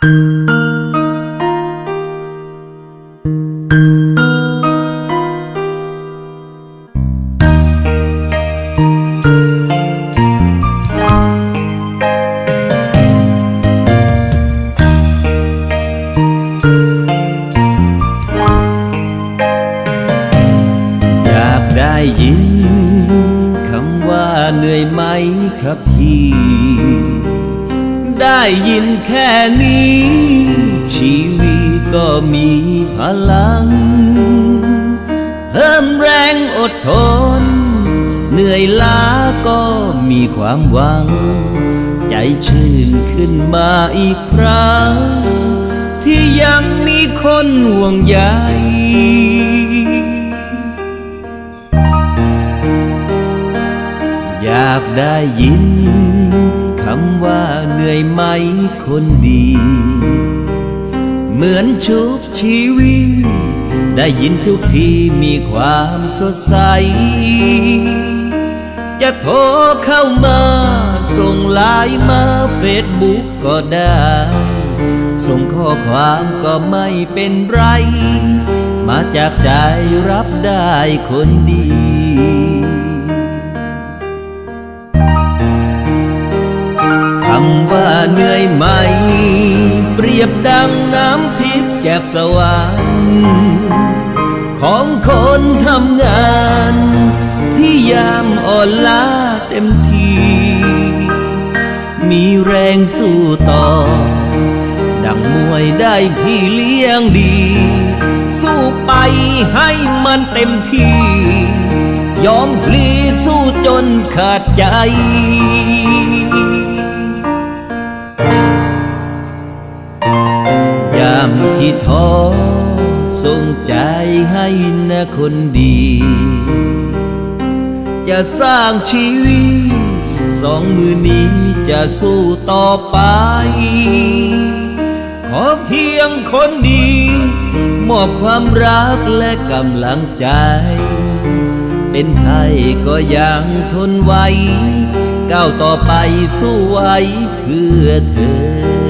อยากได้ยินคำว่าเหนื่อยไหมครับพี่ ได้ยินแค่นี้ ชีวิตก็มีพลัง เพิ่มแรงอดทน เหนื่อยล้าก็มีความหวัง ใจชื่นขึ้นมาอีกครั้ง ที่ยังมีคนห่วงใยอยากได้ยิน คำว่าเหนื่อยไหมคนดี เหมือนชุบชีวิต ได้ยินทุกทีมีความสดใส จะโทรเข้ามา ส่งไลน์มาเฟซบุ๊กก็ได้ ส่งข้อความก็ไม่เป็นไร มาจากใจรับได้คนดี ยบดังน้ำทิพย์จากสวรรค์ของคนทำงาน ที่ยามอ่อนล้าเต็มที มีแรงสู้ต่อ ดังมวยได้พี่เลี้ยงดี สู้ไปให้มันเต็มที่ ยอมพลีสู้จนขาดใจามที่ท้อส่งใจให้นะคนดี จะสร้างชีวิตสองมือนี้จะสู้ต่อไป ขอเพียงคนดี มอบความรักและกำลังใจ เป็นไข้ก็ยังทนไหวก้าวต่อไปสู้ไว้เพื่อเธอ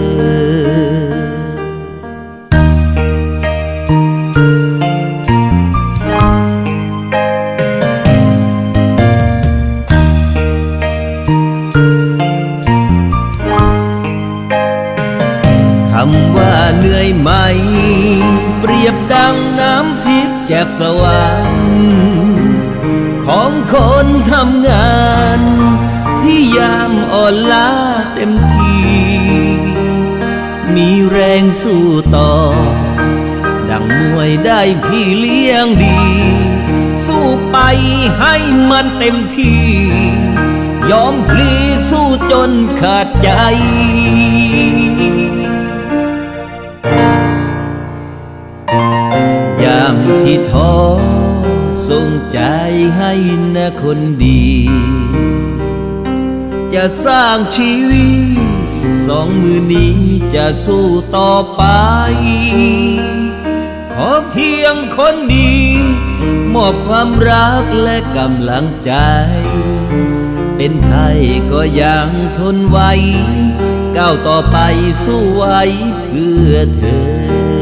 เปรียบดังน้ำทิพย์จากสวรรค์ของคนทำงาน ที่ยามอ่อนล้าเต็มที มีแรงสู้ต่อ ดังมวยได้พี่เลี้ยงดี สู้ไปให้มันเต็มที่ ยอมพลีสู้จนขาดใจ ยามที่ท้อส่งใจให้นะคนดี จะสร้างชีวิต สองมือนี้จะสู้ต่อไป ขอเพียงคนดี มอบความรักและกำลังใจ เป็นไข้ก็ยังทนไหวก้าวต่อไปสู้ไว้เพื่อเธอ